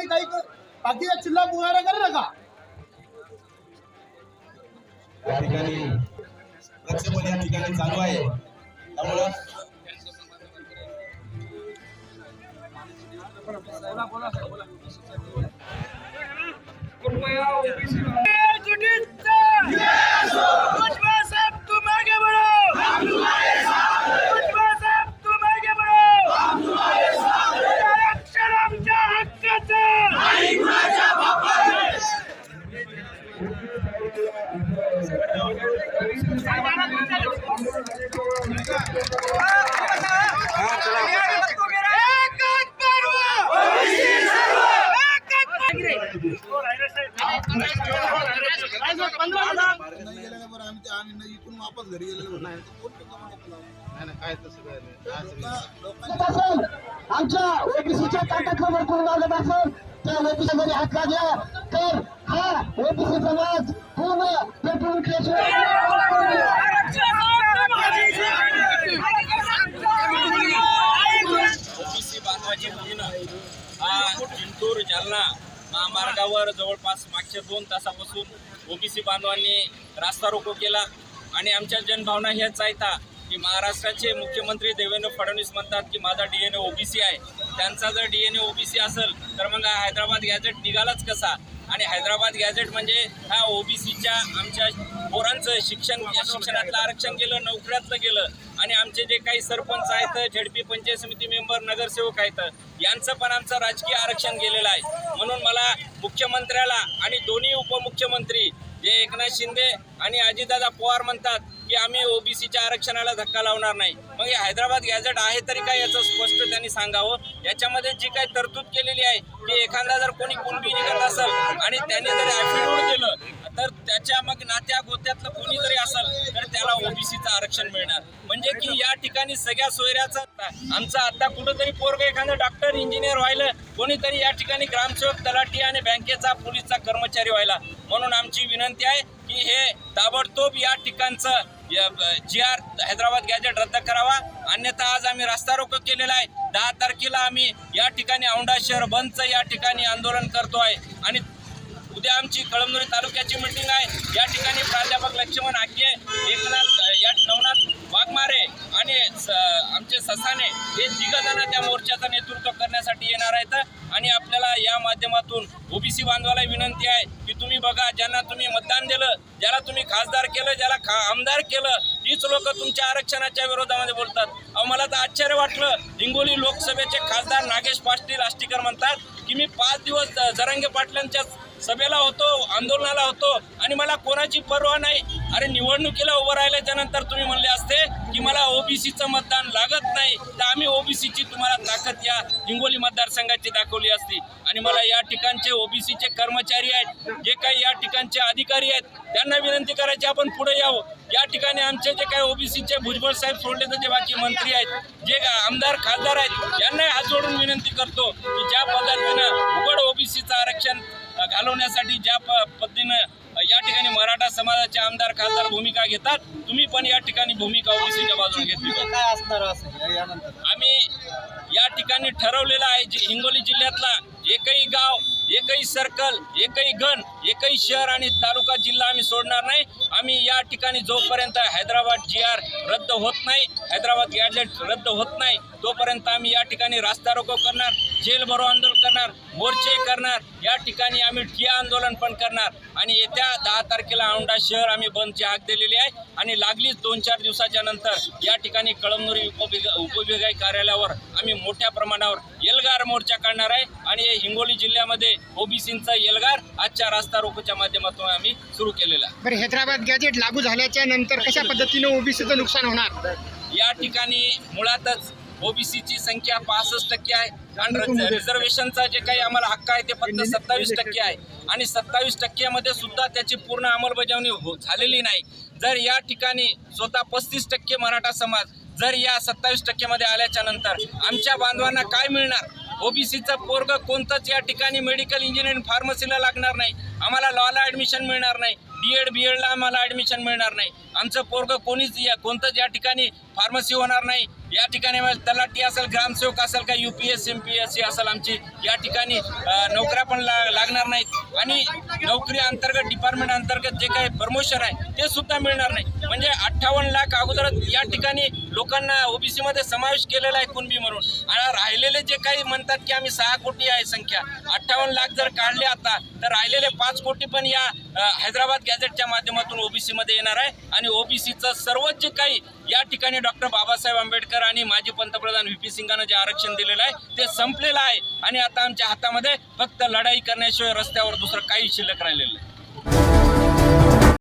आणि काही बाकीच्या चिल्ला पुकारा करू नका. या ठिकाणी प्रक्षेपण या ठिकाणी चालू आहे. त्यामुळं इथून वापस घरी गेलेलो आमच्या हात लागला तर हा ओबीसी समाज। पूर्ण पेटून उठल्याशिवाय ओबीसी बांधवाची हा जिंतूर जालना महामार्गावर जवळपास मागच्या दोन तासापासून ओबीसी बांधवांनी रास्ता रोको केला. आणि आमच्या जनभावना ह्याच आहेत की महाराष्ट्राचे मुख्यमंत्री देवेंद्र फडणवीस म्हणतात की माझा डी एन ए ओबीसी आहे. त्यांचा जर डी एन ए ओबीसी असेल तर मग हैदराबाद गॅजेट निघालाच कसा? आणि हैदराबाद गॅजेट म्हणजे ह्या ओबीसीच्या आमच्या पोरांचं शिक्षण शिक्षणातलं आरक्षण गेलं नोकऱ्यातलं गेलं आणि आमचे जे काही सरपंच आहेत झेडपी पंचायत समिती मेंबर नगरसेवक आहेत यांचं पण आमचं राजकीय आरक्षण गेलेलं आहे. म्हणून मला मुख्यमंत्र्याला आणि दोन्ही उपमुख्यमंत्री जे एकनाथ शिंदे आणि अजितदादा पवार म्हणतात की आम्ही ओबीसीच्या आरक्षणाला धक्का लावणार नाही. मग हे हैदराबाद गॅझेट आहे तरी काय याचं स्पष्ट त्यांनी सांगावं? याच्यामध्ये जी काही तरतूद केलेली आहे की एखादा जर कोणी कुणबी निघत असेल आणि त्यांनी जर ॲफिडेविट दिलं तर त्याच्या मग नात्या गोत्यातलं कोणी जरी असेल तर त्याला ओबीसीचं आरक्षण मिळणार. म्हणजे की या ठिकाणी सगळ्या सोयऱ्याचा आमचं आता कुठंतरी पोरग एखादं डॉक्टर इंजिनियर व्हायला कोणीतरी या ठिकाणी ग्रामसेवक तलाठी आणि बँकेचा पोलीसचा कर्मचारी व्हायला. म्हणून आमची विनंती आहे की हे ताबडतोब या ठिकाणचं जी आर हैदराबाद गॅजेट रद्द करावा. अन्यथा आज आम्ही रास्ता रोको केलेला आहे. दहा तारखेला आम्ही या ठिकाणी औंढा शहर बंदचं या ठिकाणी आंदोलन करतो आहे आणि उद्या आमची कळमनुरी तालुक्याची मिटिंग आहे. या ठिकाणी प्राध्यापक लक्ष्मण आगे एकनाथ या नवनाथ वाघमारे आणि स- आमचे ससाने हे तिघजण त्या मोर्चाचं नेतृत्व करण्यासाठी येणार आहेत. आणि आपल्याला या माध्यमातून ओबीसी बांधवाला विनंती आहे की तुम्ही बघा ज्यांना तुम्ही मतदान दिलं ज्याला तुम्ही खासदार केलं ज्याला खा आमदार केलं तीच लोक तुमच्या आरक्षणाच्या विरोधामध्ये बोलतात. अहो मला तर आश्चर्य वाटलं. हिंगोली लोकसभेचे खासदार नागेश पाटील आष्टीकर म्हणतात की मी पाच दिवस जरंगे पाटलांच्या सभेला होतो आंदोलनाला होतो आणि मला कोणाची पर्वा नाही. अरे निवडणुकीला उभं राहिल्याच्या नंतर तुम्ही म्हणले असते की मला ओबीसीचं मतदान लागत नाही. तर आम्ही ओबीसीची तुम्हाला ताकद या हिंगोली मतदारसंघाची दाखवली असती. आणि मला या ठिकाणचे ओबीसीचे कर्मचारी आहेत जे काही या ठिकाणचे अधिकारी आहेत त्यांना विनंती करायची आपण पुढे यावं. या ठिकाणी आमचे जे काही ओबीसीचे भुजबळ साहेब सोडले तर जे बाकी मंत्री आहेत जे आमदार खासदार आहेत यांनाही हात जोडून विनंती करतो की ज्या पद्धतीनं घालवण्यासाठी ज्या पद्धतीनं या ठिकाणी मराठा समाजाचे आमदार खासदार भूमिका घेतात तुम्ही पण या ठिकाणी भूमिका ओबीसीच्या बाजूने घेतली. काय असणार आम्ही या ठिकाणी ठरवलेलं आहे जे हिंगोली जिल्ह्यातला एकही गाव एकही सर्कल एकही गण एकही शहर आणि तालुका जिल्हा आम्ही सोडणार नाही आम्ही या ठिकाणी जोपर्यंत हैदराबाद जी आर रद्द होत नाही हैदराबाद गॅजेट रद्द होत नाही तोपर्यंत आम्ही या ठिकाणी रास्ता रोको करणार जेल भरो आंदोलन करणार मोर्चे करणार या ठिकाणी आम्ही ठिया आंदोलन पण करणार. आणि येत्या दहा तारखेला औंढा शहर आम्ही बंदची हाक दिलेली आहे. आणि लागलीच दोन चार दिवसाच्या नंतर या ठिकाणी कळमनुरी उपविभाग उपविभागीय कार्यालयावर आम्ही मोठ्या प्रमाणावर एल्गार मोर्चा काढणार आहे. आणि हे हिंगोली जिल्ह्यामध्ये ओबीसींचा एल्गार आजच्या रास्ता रोकोच्या माध्यमातून आम्ही सुरू केलेला आहे. बरं हैदराबाद गॅजेट लागू झाल्याच्यानंतर कशा पद्धतीनं ओबीसीचं नुकसान होणार? या ठिकाणी मुळातच ओबीसीची संख्या पासष्ट टक्के आहे. आणि रिझर्वेशनचा जे काही आम्हाला हक्क आहे ते फक्त सत्तावीस टक्के आहे. आणि सत्तावीस टक्क्यामध्ये सुद्धा त्याची पूर्ण अंमलबजावणी हो- झालेली नाही. जर या ठिकाणी स्वतः पस्तीस टक्के मराठा समाज जर या सत्तावीस टक्क्यामध्ये आल्याच्यानंतर आमच्या बांधवांना काय मिळणार? ओबीसीचं पोरग कोणतंच या ठिकाणी मेडिकल इंजिनिअरिंग फार्मसीला लागणार नाही. आम्हाला लॉला ॲडमिशन मिळणार नाही. डी एड बी एडला आम्हाला ॲडमिशन मिळणार नाही. आमचं पोरगं कोणीच या कोणतंच या ठिकाणी फार्मसी होणार नाही. या ठिकाणी तलाठी असेल ग्रामसेवक असेल का U P S M P S C असेल आमची या ठिकाणी नोकऱ्या पण ला लागणार नाहीत. आणि नोकरी अंतर्गत डिपार्टमेंट अंतर्गत जे काही प्रमोशन आहे ते सुद्धा मिळणार नाही. म्हणजे अठ्ठावन्न लाख अगोदरच या ठिकाणी लोकांना ओबीसी मध्ये समावेश केलेला आहे कुणबी म्हणून. आणि राहिलेले जे काही म्हणतात की आम्ही सहा कोटी आहे संख्या. अठ्ठावन्न लाख जर काढले आता तर राहिलेले पाच कोटी पण या हैदराबाद गॅझेटच्या माध्यमातून ओबीसी मध्ये येणार आहे. आणि ओबीसीचं सर्वच जे काही या ठिकाणी डॉक्टर बाबासाहेब आंबेडकर आणि माजी पंतप्रधान व्ही पी सिंगानं जे आरक्षण दिलेलं आहे ते संपलेलं आहे. आणि आता आमच्या हातामध्ये फक्त लढाई करण्याशिवाय रस्त्यावर दुसरं काही शिल्लक राहिलेलं आहे